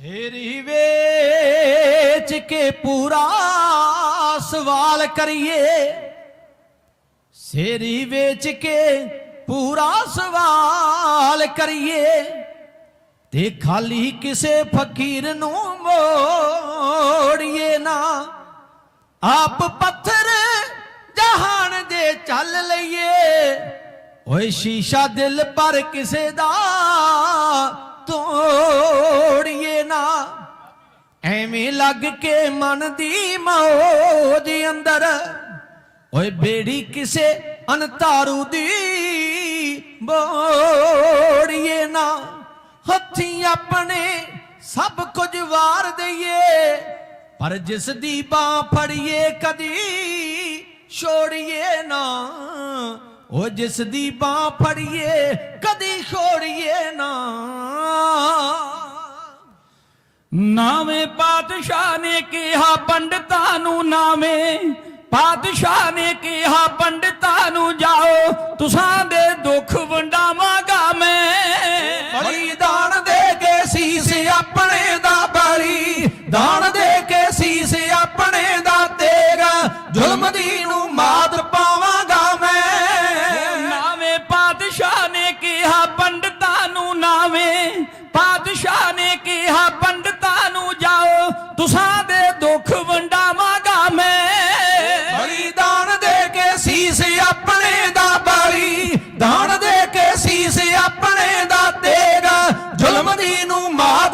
ਸੇਰੀ ਵੇਚ ਕੇ ਪੂਰਾ ਸਵਾਲ ਕਰੀਏ। ਸੇਰੀ ਵੇਚ ਕੇ ਪੂਰਾ ਸਵਾਲ ਕਰੀਏ। ਤੇ ਖਾਲੀ ਕਿਸੇ ਫਕੀਰ ਨੂੰ ਮੋੜੀਏ ਨਾ। ਆਪ ਪੱਥਰ ਜਹਾਨ ਦੇ ਚੱਲ ਲਈਏ। ਓਏ ਸ਼ੀਸ਼ਾ ਦਿਲ ਪਰ ਕਿਸੇ ਦਾ ਤੋੜੀਏ ਐਵੇਂ ਲੱਗ ਕੇ ਮਨ ਦੀ ਮੌਜ ਅੰਦਰ। ਓਏ ਬੇੜੀ ਕਿਸੇ ਅਨਤਾਰੂ ਦੀ ਬੋੜੀਏ ਨਾ। ਹੱਥੀਂ ਆਪਣੇ ਸਭ ਕੁਝ ਵਾਰ ਦਈਏ, ਪਰ ਜਿਸ ਦੀ ਬਾਹ ਫੜੀਏ ਕਦੀ ਛੋੜੀਏ ਨਾ। ਉਹ ਜਿਸ ਦੀ ਬਾਹ ਫੜੀਏ ਕਦੀ ਛੋੜੀਏ ਨਾ। ਨਾਵੇਂ ਪਾਤਸ਼ਾਹ ਨੇ ਕਿਹਾ ਪੰਡਤਾਂ ਨੂੰ ਨਾਵੇਂ। ਪਾਤਸ਼ਾਹ ਨੇ ਕਿਹਾ ਪੰਡਤਾਂ ਨੂੰ ਜਾਓ ਤੁਸਾਂ ਦੇ ਦੁੱਖ ਵੰਡਾਵਾਂਗਾ ਮੈਂ। ਬਲੀ ਦਾਨ ਦੇ ਕੇ ਸੀਸ ਆਪਣੇ ਦਾ ਬਲੀ। ਦਾਨ ਦੇ ਕੇ ਸੀਸ ਆਪਣੇ ਦਾ ਤੇਗਾ। ਜ਼ੁਲਮ ਦੀ ਨੂੰ ਮਾਤ ਪਾਵਾਂਗਾ ਮੈਂ। ਨਾਵੇਂ ਪਾਤਸ਼ਾਹ ਨੇ ਕਿਹਾ ਪੰਡਤਾਂ ਨੂੰ ਨਾਵੇਂ। ਪਾਤਸ਼ਾਹ ਨੇ ਕਿਹਾ ਨੂੰ ਮਾਂ